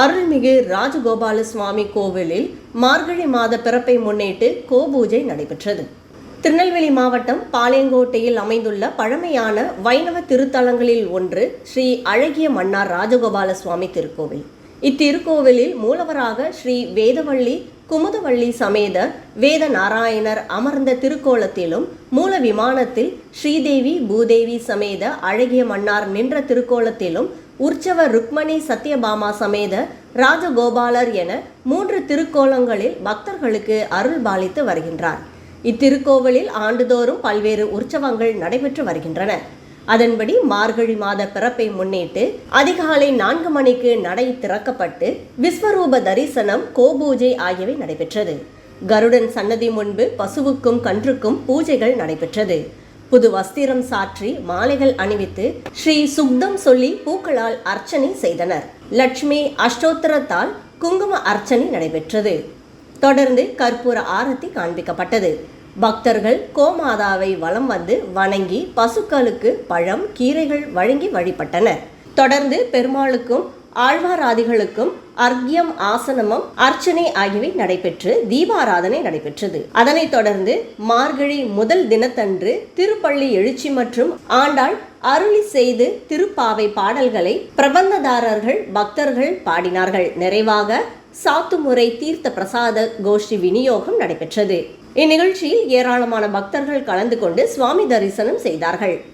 அருள்மிகு ராஜகோபால சுவாமி கோவிலில் மார்கழி மாத பிறப்பை முன்னிட்டு கோபூஜை நடைபெற்றது. திருநெல்வேலி மாவட்டம் பாளையங்கோட்டையில் அமைந்துள்ள பழமையான வைணவ திருத்தலங்களில் ஒன்று ஸ்ரீ அழகிய மன்னார் ராஜகோபால சுவாமி திருக்கோவில். இத்திருக்கோவிலில் மூலவராக ஸ்ரீ வேதவள்ளி குமுதவள்ளி சமேத வேத நாராயணர் அமர்ந்த திருக்கோலத்திலும் மூல விமானத்தில் ஸ்ரீதேவி பூதேவி சமேத அழகிய மன்னார் நின்ற திருக்கோலத்திலும் உற்சவ ருக்மணி சத்யபாமா சமேத ராஜகோபாலர் என மூன்று திருக்கோலங்களில் பக்தர்களுக்கு அருள் பாலித்து வருகின்றார். இத்திருக்கோவிலில் ஆண்டுதோறும் பல்வேறு உற்சவங்கள் நடைபெற்று வருகின்றன. அதன்படி மார்கழி மாத பிறப்பை முன்னிட்டு அதிகாலை நான்கு மணிக்கு நடை திறக்கப்பட்டு விஸ்வரூப தரிசனம் கோபூஜை ஆகியவை நடைபெற்றது. கருடன் சன்னதி முன்பு பசுவுக்கும் கன்றுக்கும் பூஜைகள் நடைபெற்றது. புது வஸ்திரம் சாற்றி மாலைகள் அணிவித்து ஸ்ரீ சுக்தம் சொல்லி பூக்களால் அர்ச்சனை செய்தனர். லட்சுமி அஷ்டோத்திரத்தால் குங்கும அர்ச்சனை நடைபெற்றது. தொடர்ந்து கற்பூர ஆரத்தி காண்பிக்கப்பட்டது. பக்தர்கள் கோமாதாவை வலம் வந்து வணங்கி பசுக்களுக்கு பழம் கீரைகள் வழங்கி வழிபட்டனர். தொடர்ந்து பெருமாளுக்கும் ஆழ்வாராதிகளுக்கும் அர்க்யம் ஆசனமும் அர்ச்சனை ஆகியவை நடைபெற்று தீபாராதனை நடைபெற்றது. அதனைத் தொடர்ந்து மார்கழி முதல் தினத்தன்று திருப்பள்ளி எழுச்சி மற்றும் ஆண்டாள் அருளி செய்து திருப்பாவை பாடல்களை பிரபந்ததாரர்கள் பக்தர்கள் பாடினார்கள். நிறைவாக சாத்துமுறை தீர்த்த பிரசாத கோஷ்டி விநியோகம் நடைபெற்றது. இந்நிகழ்ச்சியில் ஏராளமான பக்தர்கள் கலந்து கொண்டு சுவாமி தரிசனம் செய்தார்கள்.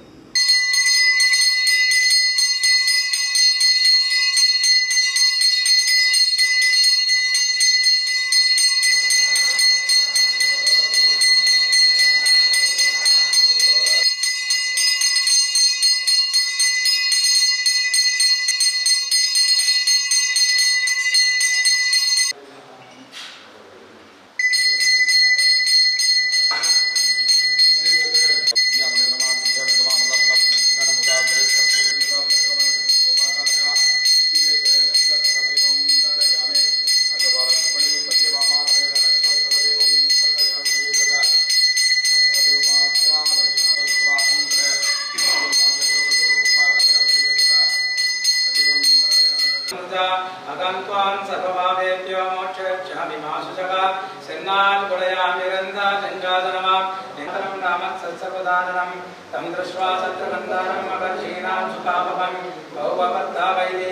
அகந்த்வான் சர்வபாவேபியோ மோட்சயாமி மாசுசக சென்னால் குடையாமிருந்த செஞ்சாதனமாம் நேந்திரம் நாம சத்சர்வதானனம் தம் திருஷ்வா சத்ருகந்தானம் அகர்ஷீணாம் சுகாபகம் பௌபவத்தா வைதே